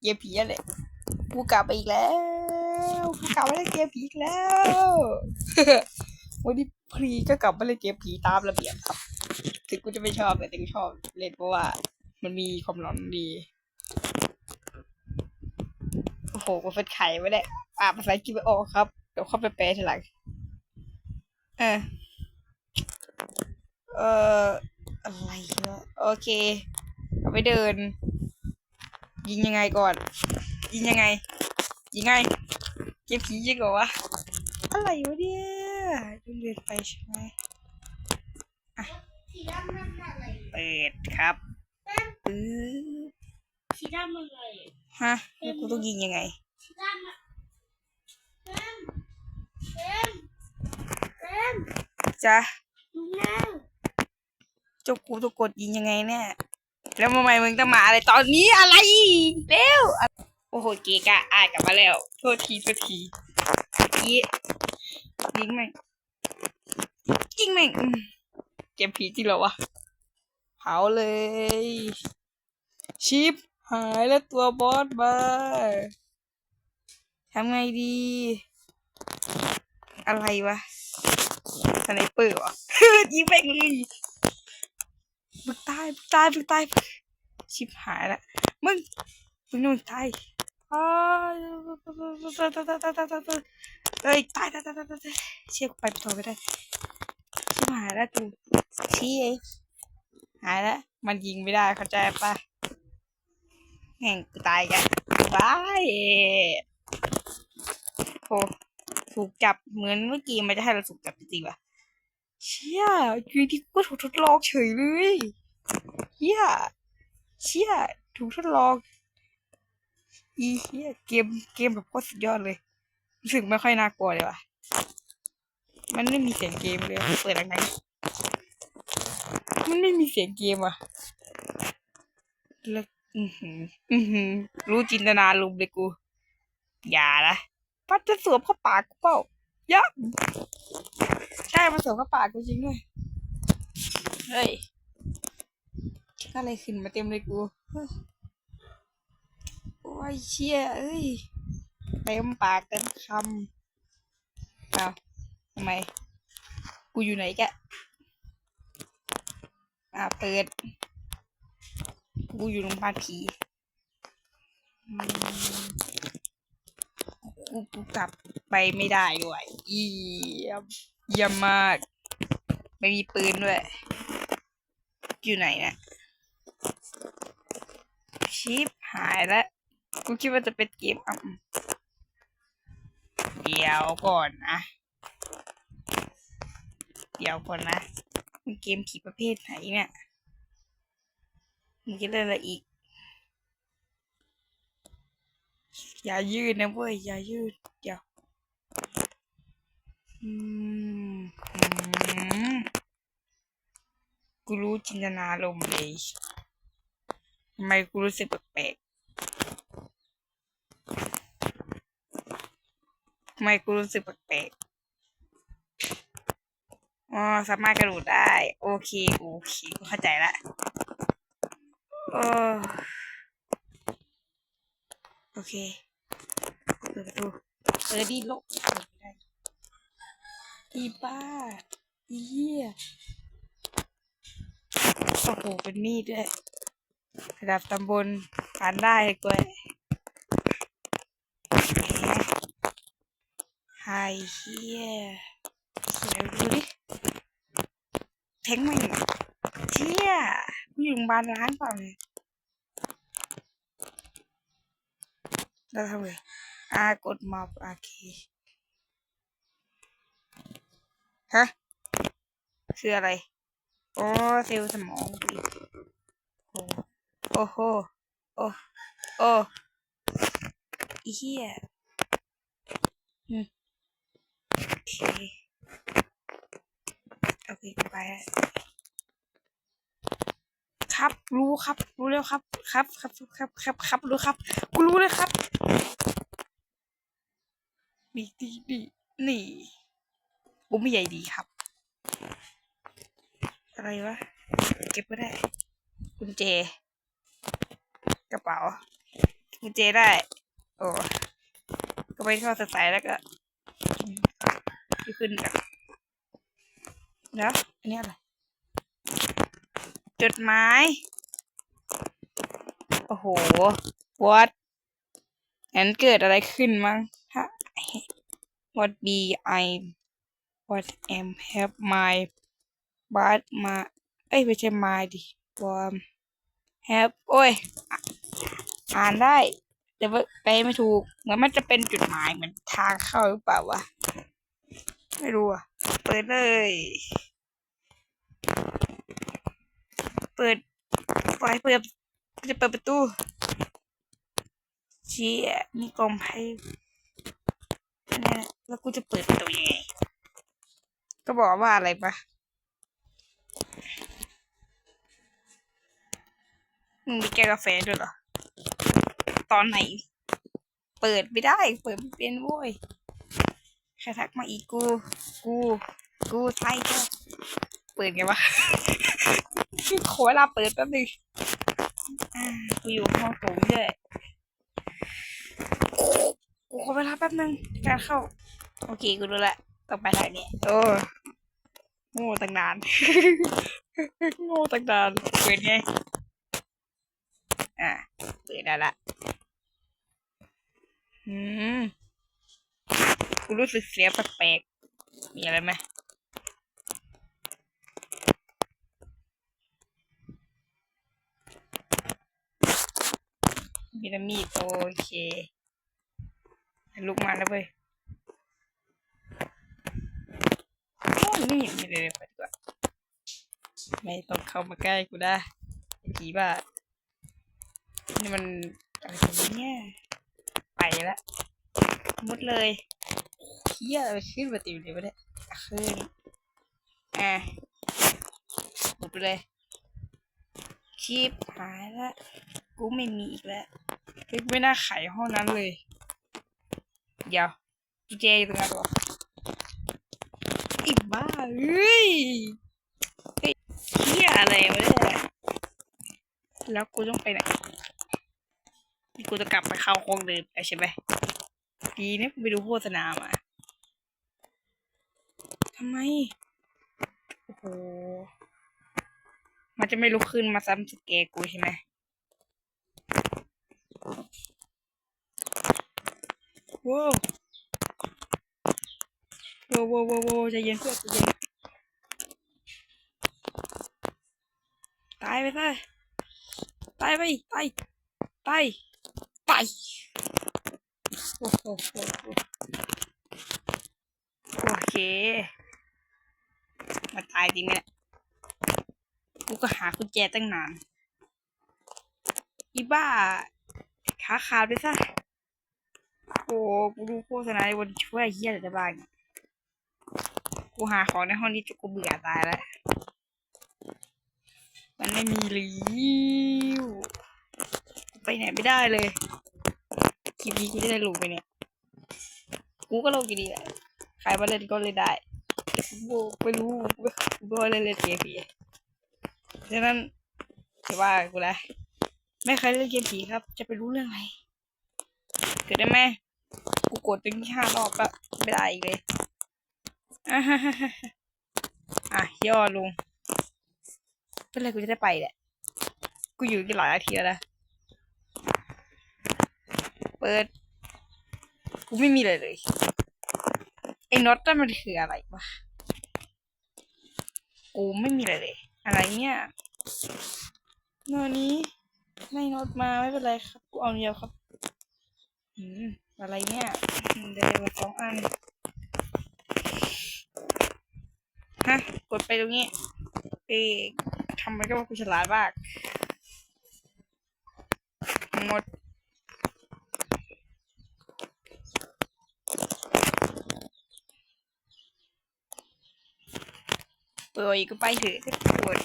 เกมผีอะไรกูกลับไปอีกแล้วกูกลับมาเล่นเกมผีอีกแล้ววันนี้พรีก็กลับมาเล่นเกมผีตามระเบียบครับถึงกูจะไม่ชอบแต่ถึงชอบเล่นเพราะว่า มันมีความหลอนดีโอ้โหกูเป็นไข่ไม่ได้อ่าภาษาอังกฤษไม่ออกครับเดี๋ยวเข้าไปแปลทีหลังเออเอออะไรวะโอเคเอาไปเดิน ยิงยังไงก่อน ยิงยังไง ยิงไง เก็บผียิงเหรอวะอะไรวะเนี่ยดูเรียนไปใช่ไหมสีดำมันอะไรเปิดครับปื๊บสีดำมันอะไรฮะแล้วกูต้องยิงยังไงสีดำอะเต็มเต็มเต็มจ้ะดูแล้วเจ้ากูต้องกดยิงยังไงเนี่ย แล้วทำไมมึงต้องมาอะไรตอนนี้อะไรเร็วโอ้โหเกกะอายกลับมาแล้ว โทษทีโทษทียียิงแม่งยิงแม่งอืมเกมผีจริงเหรอวะเผาเลย ชิปหายแล้วตัวบอสมาทำไงดี อะไรวะสไนเปอร์วะยิงแม่งเลย มึงตายมึงตายมึงตายชิบหายละมึงมึงนู่นตายอ้ายตายตายตายตายตายตายตายเอ้ยตายตายตายตายตายเชี่ยกูไปต่อไม่ได้ชิบหายแล้วกูชี้เองหายแล้วมันยิงไม่ได้เข้าใจปะแห่งกูตายกันบายโอ้ถูกจับเหมือนเมื่อกี้มันจะให้เราถูกจับจริงๆป่ะ เชี่ยอยู่ดีกูก็ถูกทดลองเฉยเลยเฮียเชี่ยถูกทดลองอีเฮียเกมเกมแบบโคตรสุดยอดเลยรู้สึกไม่ค่อยน่ากลัวเลยว่ะมันไม่มีเสียงเกมเลยเปิดอะไรมันไม่มีเสียงเกมอะแล้วอือหืออือหือรู้จินตนาลุมเลยกู อย่านะปัดจะสวมเข้าปากกูเปล่า ยับใช่มันสวมเข้าปากกูจริงด้วยเฮ้ยก็อะไรขึ้นมาเต็มเลยกูโอ้ยเชี่ยเอ้ยเต็มปากเต็มคำอ้าวทำไม กูอยู่ไหนแกอ่าเปิด กูอยู่โรงพยาบาลผี กูกูกลับไปไม่ได้ด้วยเยี่ยมเยี่ยมมาก ไม่มีปืนด้วย อยู่ไหนเนะชิปหายแล้ว กูคิดว่าจะเป็นเกมอะเดี๋ยวก่อนนะ เดี๋ยวก่อนนะมันเกมผีประเภทไหนเนี่ยมึงจะเล่นอะไรอีก อย่ายืดนะเว้ย อย่ายืดเดี๋ยวอืมอืมกูรู้จินตนาลมเลยทำไมกูรู้สึกแปลกๆทำไมกูรู้สึกแปลกๆอ๋อสามารถกระโดดได้ โอเคโอเคกูเข้าใจละโอ้โอเค ปิดประตูเปิดดีโลกได้อีบ้าอีเหี้ยโอ้โหเป็นมีดด้วยระดับตำบลผ่านได้กล้วยไฮเฮียเขียดูดิแทงมันเชี่ยมึงอยู่โรงพยาบาลร้างเปล่าเนี่ย แล้วทำไงอ่ากดมอบโอเคฮะคืออะไรโอ้เซลล์สมองดิโอ้โอ้โหโอ้โอ้อีเหี้ยอืมโอเคโอเคไปครับรู้ครับ รู้แล้วครับ ครับครับครับครับครับรู้ครับกูรู้เลยครับ นี่นี่นี่นี่กูไม่ใหญ่ดีครับ อะไรวะ เก็บไม่ได้ กุญแจ กระเป๋า กุญแจได้ โอ้ก็ไปทอดสายแล้วก็ขึ้นกันแล้วอันนี้อะไร จดหมาย โอ้โห what งั้นเกิดอะไรขึ้นมั้งถ้า what be I what am have my but มาเอ้ยไม่ใช่ my ดิ warm have โอ้ย อ่านได้ แต่ว่าไปไม่ถูก เหมือนมันจะเป็นจุดหมายเหมือนทางเข้าหรือเปล่าวะ ไม่รู้อะ เปิดเลย เปิดไฟเปิดจะเปิดประตู ชี่ยนี่กลมให้แล้วกูจะเปิดประตูยังไง ก็บอกว่าอะไรปะมึงมีแก้วกาแฟด้วยเหรอ ตอนไหน เปิดไม่ได้ เปิดไม่เป็นโว้ยใครทักมาอีกกู กู กูใช่ก็เปิดไงวะ ขอเวลาเปิดแป๊บนึง อ่า กูอยู่ห้องผมด้วย ขอเวลาแป๊บนึงในการเข้า โอเคกูรู้ละต้องไปทางนี้โอ้โง่ตั้งนาน โง่ตั้งนานเปิดไง อ่าเปิดได้ละอืมกูรู้สึกเสียแปลกๆมีอะไรไหมมีแต่มีดโอเค ลุกมาแล้วเว้ยโอ้นี่ไม่ได้เลยไปดีกว่าไม่ต้องเข้ามาใกล้กูได้ผีบ้านี่มันอะไรเนี่ยไปละมุดเลยเฮียอะไรขึ้นมาติวเลยวะเนี่ยขึ้นอะมุดไปเลยชีพหายละกูไม่มีอีกแล้วไม่น่าไขห้องนั้นเลย เดี๋ยวกุญแจอยู่ตรงนั้นวะไอ้บ้าเฮ้ยเฮ้ยเฮียอะไรวะเนี่ยแล้วกูต้องไปไหนกูจะกลับไปเข้าห้องเดิมใช่ไหมดีนะกูไปดูโฆษณามาทำไม โอ้โห มันจะไม่ลุกขึ้นมาซ้ำสเกกูใช่ไหม ว้าวว้าวว้าวว้าวว้าวใจเย็นเพื่อนใจเย็นตายไปซะตายไปตายตายตายโอ้โหโอเค มาตายจริงไหมเนี่ยกูก็หากุญแจตั้งนาน อีบ้า ขาขาดไปซะ โอ้กูดูโฆษณาในวันช่วยเฮียอะไรได้บ้างกูหาของในห้องนี้จนกูเบื่อตายแล้ว มันไม่มีรือไปไหนไม่ได้เลยคลิปนี้กูจะได้ลงไปเนี่ย กูก็ลงอยู่ดีแหละใครมาเล่นก็เล่นได้แต่กูไม่รู้กูกูไม่เล่นเล่นเกมผีฉะนั้นจะว่ากูละไม่เคยเล่นเกมผีครับ จะไปรู้เรื่องอะไรเกิดได้ไหม กูกดถึงที่ห้ารอบแล้วไม่ได้อีกเลยอะฮะฮะฮะอะย่อลงเมื่อไรกูจะได้ไปแหละ กูอยู่กี่หลายนาทีแล้วนะเปิด กูไม่มีเลยเลยไอ้น็อตนั่นมันคืออะไรวะ กูไม่มีเลยเลย อะไรเนี่ยเงินนี้ไม่น็อตมาไม่เป็นไรครับ กูเอาเดียวครับ อืม อะไรเนี่ยเดี๋ยวสองอันฮะกดไปตรงนี้เอ๊ทำไปก็ว่ากูฉลาดมากหมดเปิดอีกก็ไปเถอะทุกคน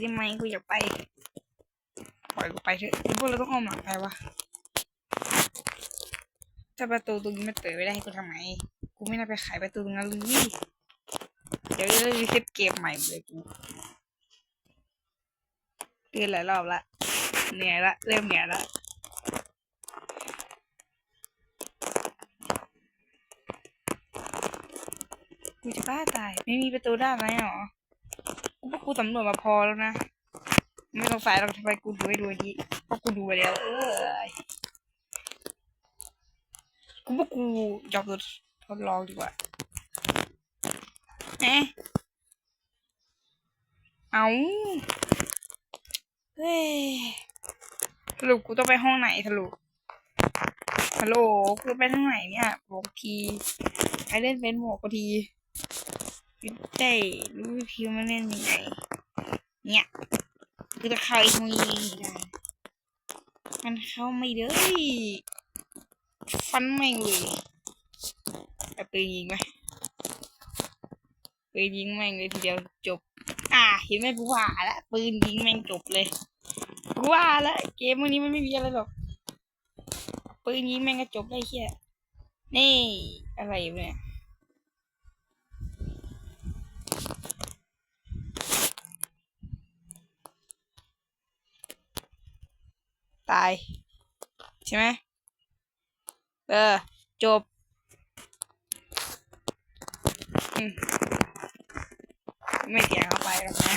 ได้ไหมกูอยากไปปล่อยกูไปเถอะพวกเราต้องอ้อมหลังไปวะถ้าประตูตรงนี้มันเปิดไม่ได้ให้กูทำไงกูไม่น่าไปขายประตูตรงนั้นเลยเดี๋ยวจะรีเซ็ตเกมใหม่เลยกูเตือนหลายรอบละเหนื่อยละเริ่มเหนื่อยละกูจะบ้าตาย ไม่มีประตูด้านไหนหรอ กูว่ากูสำรวจมาพอแล้วนะ ไม่ต้องใส่หรอกทำไมกูดูให้ดูดีเพราะกูดูไปแล้วเอยกูว่ากูอยากจะทดลองดีกว่าเอ๊ะเอาเฮ้ยสรุปกูต้องไปห้องไหนสรุปฮัลโหลกูไปทางไหนเนี่ยบอกทีใครเล่นเป็นบอกกูที ได้รู้วิธีมาเล่นยังไงเนี่ยกูจะเข้าไอ้ห้องนี้ไม่ได้มันเข้าไม่ได้ฟันแม่เลยเอาปืนยิงไหมปืนยิงแม่งเลยทีเดียวจบ อะเห็นไหมกูว่าละปืนยิงแม่งจบเลยกูว่าละเกมวันนี้มันไม่มีอะไรหรอกปืนยิงแม่งก็จบได้แค่นี่อะไรเนี่ย ตาย ใช่ไหมเออ จบไม่เกี่ยวเข้าไปหรอกนะ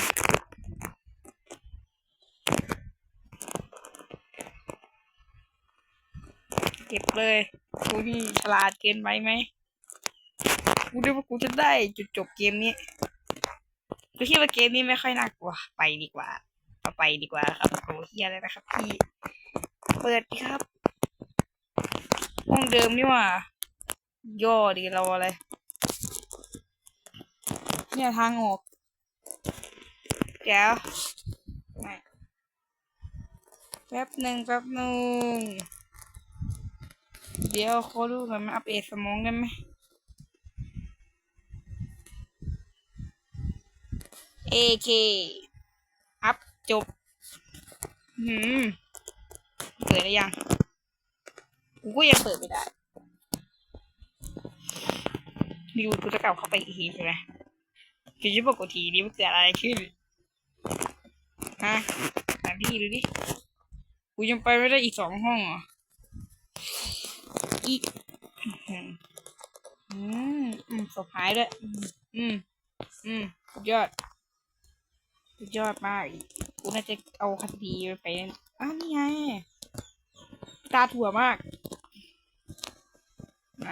เก็บเลยกูนี่ฉลาดเกินไปไหมกูดูว่ากูจะได้จุดจบเกมนี้กูคิดว่าเกมนี้ไม่ค่อยน่ากลัวไปดีกว่า ไปดีกว่าครับโอ้เฮียเลยนะครับพี่ ปิดดีครับ ห้องเดิมนี่ว่า ย่อดีเราอะไร เนี่ยทางออกเดี๋ยวแป๊บหนึ่งแป๊บหนึ่งเดี๋ยวขอดูก่อนมันอัปเดตสมองได้ไหมเอเคอัพจบ หืม เปิดได้ยัง กูก็ยังเปิดไม่ได้ดิวกูจะกลับเข้าไปอีกทีใช่ไหมคือจะบอกกูทีนี้มันเกิดอะไรขึ้น ฮะถามพี่ดูดิ กูยังไปไม่ได้อีกสองห้องเหรออีกอืม อืมอืมศพหายด้วยอืมอืม อืมสุดยอดสุดยอดมาก กูน่าจะเอาคดีไป อ้าวนี่ไง ตาถั่วมาก ไหน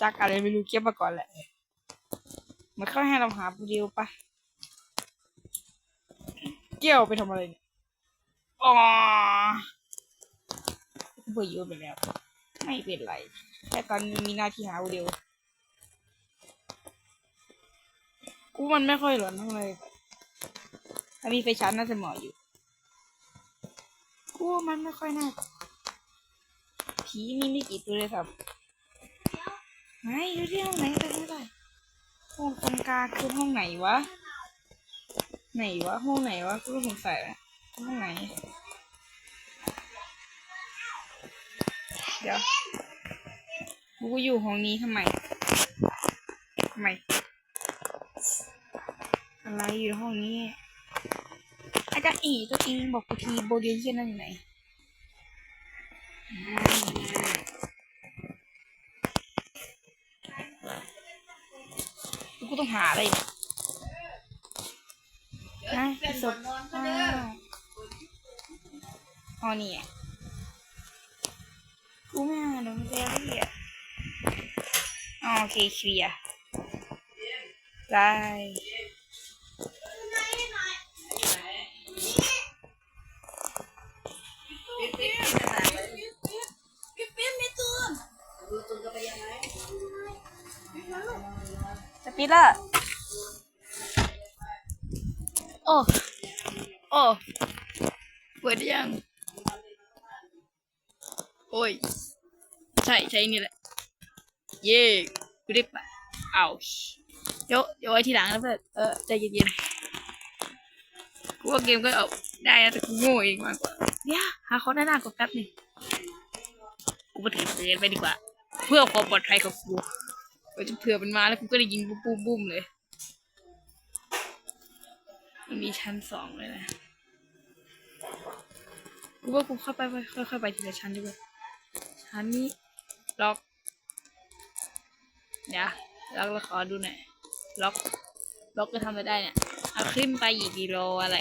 จักอะไรไม่รู้เก็บมาก่อนแหละมันเข้าให้เราหาผู้เดียวปะเกี่ยวไปทำอะไรเนี่ยอ๋อเบื่อเยอะไปแล้ว ไม่เป็นไร แค่ตอนนี้มีหน้าที่หาผู้เดียวกูมันไม่ค่อยหลอนเท่าไหร่ถ้ามีไฟชั้นน่าจะเหมาะอยู่ กูว่มันไม่ค่อยน่าผีมีไม่กี่ตัวเลยครับไหนดูที่ห้องไหนกันไม่ได้ห้องตรงกลางคือห้องไหนวะ ไหนวะห้องไหนวะกูก็สงสัยแล้วห้องไหน เดี๋ยวกูอยู่ห้องนี้ทำไมทำไม อะไรอยู่ห้องนี้ อาจารย์อีตัวเองบอกกูทีโบเดียนเช่นนั่นอยู่ไหนกูต้องหาอะไรนะศพอ๋อนี่กูไม่หาดงเจอรี่อะโอเคเคลียร์ได้ ละโอ้ โอ้เปิดยัง โอ้ย ใช่ใช่นี่แหละ เย่กูได้ปะเอาเดี๋ยวเดี๋ยวไว้ทีหลังนะเพื่อนเออใจเย็นๆกูว่าเกมก็เอาได้นะแต่กูโง่เองมากกว่าเดี๋ยหาเขาหน้าหน้ากดแป๊บหนึงกูมาถือปืนไปดีกว่า เพื่อความปลอดภัยของกู ก็จะเผื่อมันมาแล้วกูก็ได้ยิงปุ้มปุ้มปุ้มเลย มันมีชั้นสองเลยนะ กูว่ากูเข้าไปค่อยๆไปทีละชั้นดีกว่าชั้นนี้ล็อก เดี๋ยวล็อกแล้วขอดูหน่อย ล็อก ล็อกจะทำไรได้เนี่ย เอาขึ้นไปอีกกิโลอะไร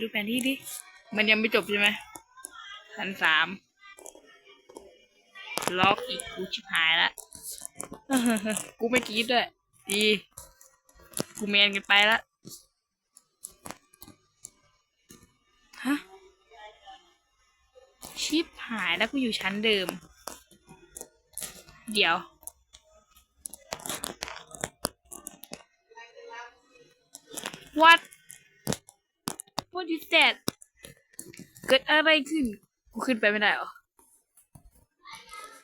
ดูแผนที่ดิ มันยังไม่จบใช่ไหมชั้นสามล็อกอีกกูชิบหายละ กูไม่กรีดด้วย ดี กูเมนกันไปละ ฮะ ชิบหายแล้วกูอยู่ชั้นเดิม เดี๋ยว what what is that เกิดอะไรขึ้น กูขึ้นไปไม่ได้เหรอ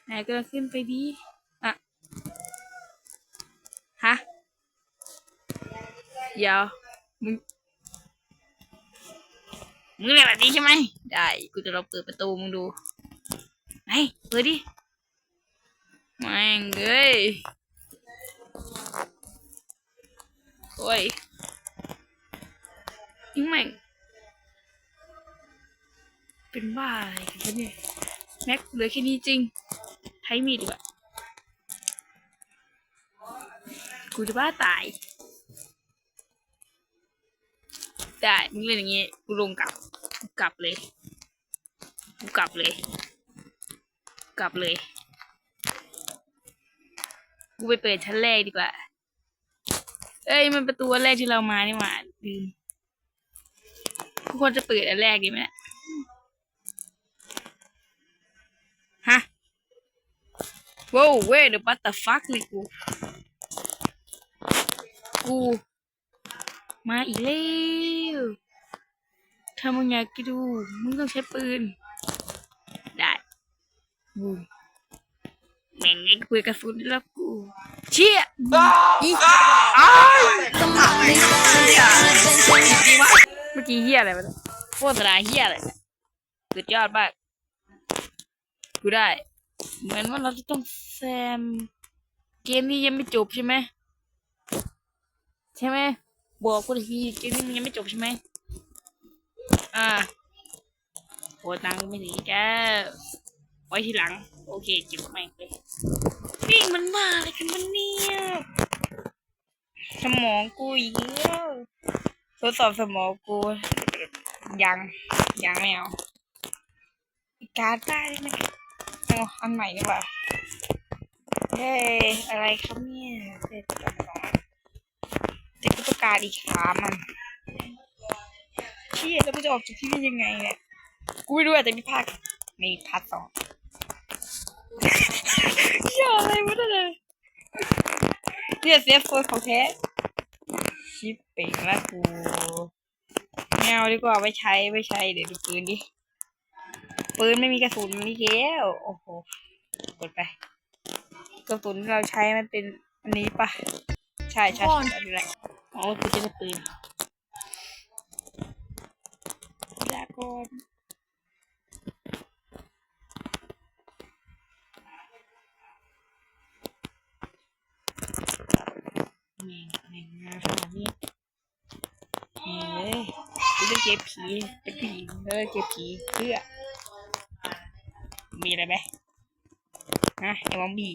ไหนก็ขึ้นไปดี อะ ฮะ เดี๋ยวมึงมึงเรียกแบบนี้ใช่ไหมได้กูจะลองเปิดประตูมึงดูไหนเปิดดิแม่งเอ้ยโอ้ยยิงแม่งเป็นบ้าอะไรกันเนี่ยแม็กเหลือแค่นี้จริงใช้มีดดีกว่ากูจะบ้าตาย ได้มึงเล่นอย่างงี้กูลงกลับกูกลับเลยกูกลับเลย กลับเลยกูไปเปิดชั้นแรกดีกว่า เอ้ยมันประตูแรกที่เรามานี่หว่าลืมกูควรจะเปิดอันแรกดีไหมฮะว้าวเว้ยเดี๋ยวปัตตาฟักเลยกู กู มาอีกแล้วถ้ามึงอยากจะดูมึงต้องใช้ปืน ได้บูมแม่งไอ้คุยกระสุนแล้วกู เชี่ยอีอ้ายเมื่อกี้เฮียอะไรวะเนี่ยโคตรเฮียอะไรเนี่ยสุดยอดมาก กูได้ เหมือนว่าเราจะต้องแซม เกมนี้ยังไม่จบใช่ไหม ใช่ไหม บอกกูทีเกมนี้มันยังไม่จบใช่ไหมอ่าโอ้ตังค์ไม่ถึงแกไว้ทีหลัง โอเคเก็บแม่งเลยนี่มันมาอะไรกันมันเนี่ยสมองกูอีกแล้วทดสอบสมองกูยังยังไม่เอาอีการได้ไหมเอาอันใหม่ดีกว่าเฮ้ยอะไรครับเนี่ยเสร็จแล้วสองแต่ กูต้องการอีกขามันเชี่ยแล้วกูจะออกจากที่นี่ยังไงเนี่ย กูไม่รู้อาจจะมีภาคในพาร์ทสองเชี่ยอะไรวะเนี่ยเนี่ยเซฟโซนของแท้ชิปเป่งละกูแมวดีกว่าไม่ใช้ไม่ใช้เดี๋ยวดูปืนดิ ปืนไม่มีกระสุนนี่เกี้ยวโอ้โหกดไป กระสุนที่เราใช้มันเป็นอันนี้ปะใช่ใช่ใช่อันนี้แหละ อ๋อกูจะได้ปืนลาก่อนแม่งแม่งมาขนาดนี้แม่เลยกูจะเก็บผีเป็นผีแล้วเก็บผีเพื่อ มีอะไรไหมฮะไอ้มอมบี้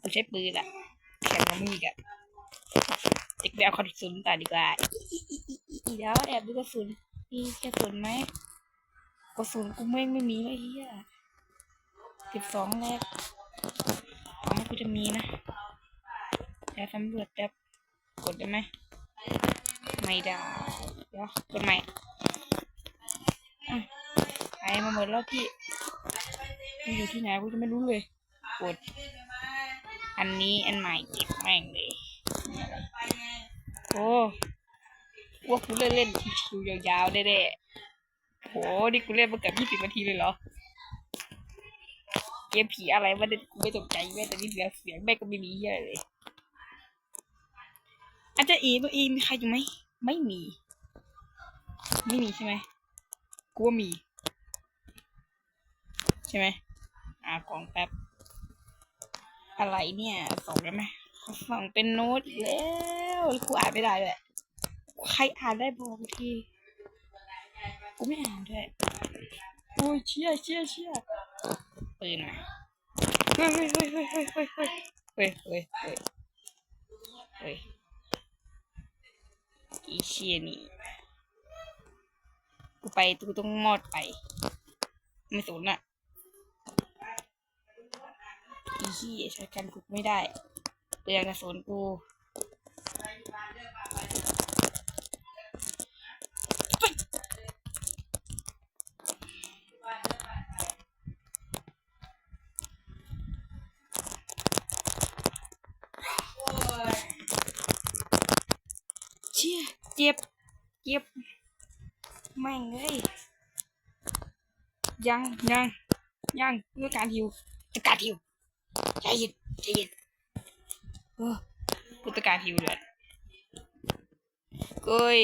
กูใช้ปืนอะแข่งมอมบี้กัน เด็กไปเอากระสุนต่อดีกว่าอีอีอีอีอีเดี๋ยวแอบดูกระสุนมีกระสุนไหมกระสุนกูไม่ไม่มีเลยเฮียสิบสองแรกหวังว่ากูจะมีนะเดี๋ยวสำรวจแบบกดได้ไหมไม่ได้เดี๋ยวกดใหม่อะไปมาหมดแล้วพี่มันอยู่ที่ไหนกูจะไม่รู้เลย กด อันนี้อันใหม่เก็บแม่งเลย โอ้ว่ากูเล่นเล่นชิวยาวๆได้ๆโหนี่กูเล่นมาเกือบยี่สิบนาทีเลยเหรอ เกมผีอะไรวะเนี่ยกูไม่ตกใจแม่แต่นี่เสียงเสียงแม่ก็ไม่มีอะไรเลย อาจจะอีตัวอีมีใครอยู่ไหม ไม่มี ไม่มีใช่ไหมกูว่ามี ใช่ไหมอ่ากล่องแป๊บ อะไรเนี่ยส่งได้ไหม เขาส่งเป็นโน้ตแล้วกูอ่านไม่ได้เลยใครอ่านได้บอกทีกูไม่อ่านด้วยโอ้ยเชี่ยเชี่ยเชี่ยปืนมาเฮ้ยเฮ้ยเฮ้ยเฮ้ยเฮ้ยเฮ้ยเฮ้ยเฮ้ยเฮ้ยเฮ้ยอีเชี่ยนี่กูไปกูต้องมอดไป ไม่สนอะอีขี้ยใช้กันกูไม่ได้ เปลืองกระสุนกูเชี่ยเจ็บ เจ็บ แม่งเอ้ยยังยังยังเพื่อการฮิวเพื่อการฮิวใจเย็นใจเย็น กูต้องการฮิวเลือดเก้ย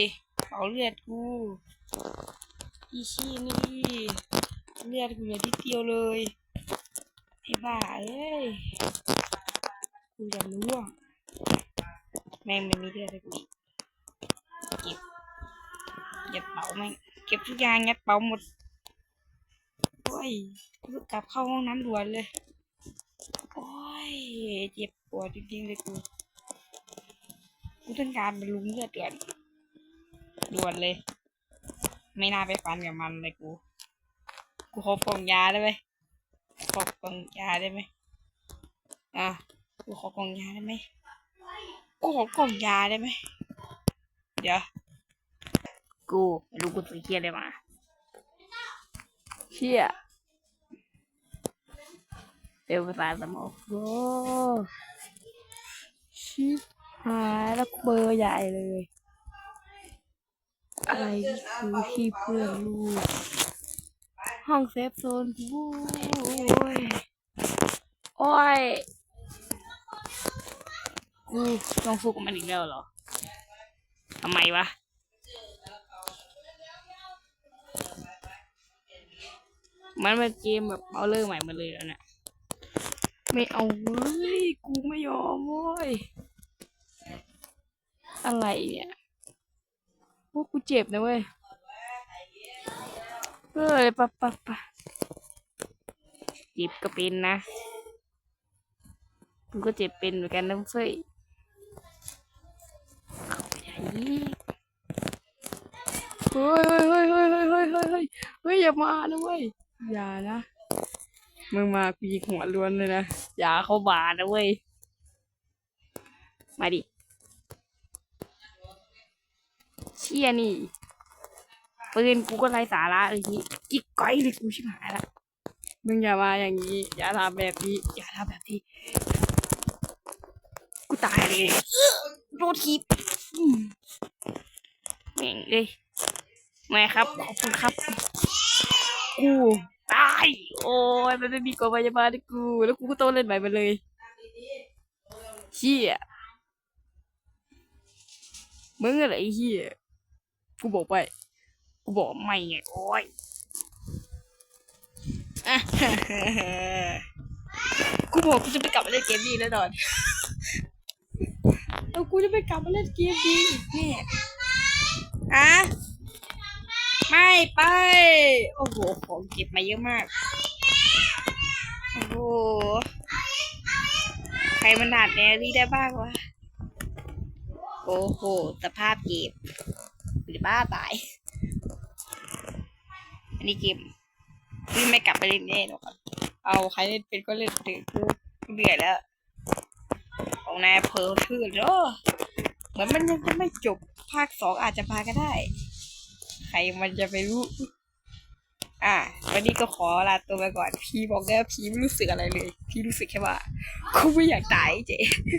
เอาเลือดกูอีชี่นี่เลือดกูเหลือนิดเดียวเลยไอ้บ้าเอ้ยกูจะรู้อะแม่งไม่มีเลือดให้กูอีกเก็บยัดเป๋าแม่งเก็บทุกอย่างยัดเป๋าหมดโอ้ยกูกลับเข้าห้องน้ำด่วนเลยโอ้ ยเจ็บปวดจริงๆเลยกู กูต้องการบรรลุเลือดเดือนด่วนเลย ไม่น่าไปฟันกับมันเลยกู กูขอกล่องยาได้ไหมขอกล่องยาได้ไหมอะ กูขอกล่องยาได้ไหมกูขอกล่องยาได้ไหม เดี๋ยว กูไม่รู้กูตัวเคียอะไรมา เชี่ย เป็นภาษาสมองโอ้ชิบหายแล้วเบอร์ใหญ่เลย อะไรคือที่เพื่อนลูก ห้องเซฟโซนกูโอ้ยโอ้ยกูต้องสู้กับมันอีกแล้วเหรอทำไมวะมันเป็นเกมแบบเอาเรื่องใหม่มาเลยแล้วเนี่ย ไม่เอาเลยกูไม่ยอมเว้ย อะไรเนี่ยพวกกูเจ็บนะเว้ยเฮ้ยปะปะปะเจ็บก็เป็นนะ กูก็เจ็บเป็นเหมือนกันนะเฟ้ยเฮ้ยเฮ้ยเฮ้ยเฮ้ยเฮ้ยเฮ้ยเฮ้ยอย่ามานะเว้ย อย่านะ มึงมากูยิงหัวล้วนเลยนะ อย่าเข้าบานะเว้ย มาดิ เชี่ยนี่ปืนกูก็ไร้สาระเลยนี่จิกก้อยเลยกูชิบหายละ มึงอย่ามาอย่างนี้ อย่าทำแบบนี้ อย่าทำแบบนี้ กูตายเลยโดนทีบอืมแม่งเลยแม่ครับ ขอบคุณครับ กู ตาย โอ้ยมันไม่มีกองพยาบาลให้กู แล้วกูก็ต้องเล่นใหม่มาเลยเชี่ยมึงอะไรเฮียกูบอกไป กูบอกไม่ไง โอ้ยอะกูบอกกูจะไปกลับมาเล่นเกมนี้แล้วนอนเอากูจะไปกลับมาเล่นเกมนี้อีกเนี่ยอะ ไม่ไป โอ้โห ของเก็บมาเยอะมาก โอ้โห ใครมันด่าแนวนี้ได้บ้างวะ โอ้โห สภาพเกมหรือบ้าตาย อันนี้เกมพี่ไม่กลับไปเล่นแน่หรอกเอาใครเล่นเป็นก็เล่นเถอะกูกูเบื่อแล้ว ของนายเพอทื่อเด้อเหมือนมันยังจะไม่จบภาคสองอาจจะมาก็ได้ ใครมันจะไปรู้ อะวันนี้ก็ขอลาตัวไปก่อน พี่บอกแล้ว่าพี่ไม่รู้สึกอะไรเลย พี่รู้สึกแค่ว่ากูไม่อยากตายเจ๊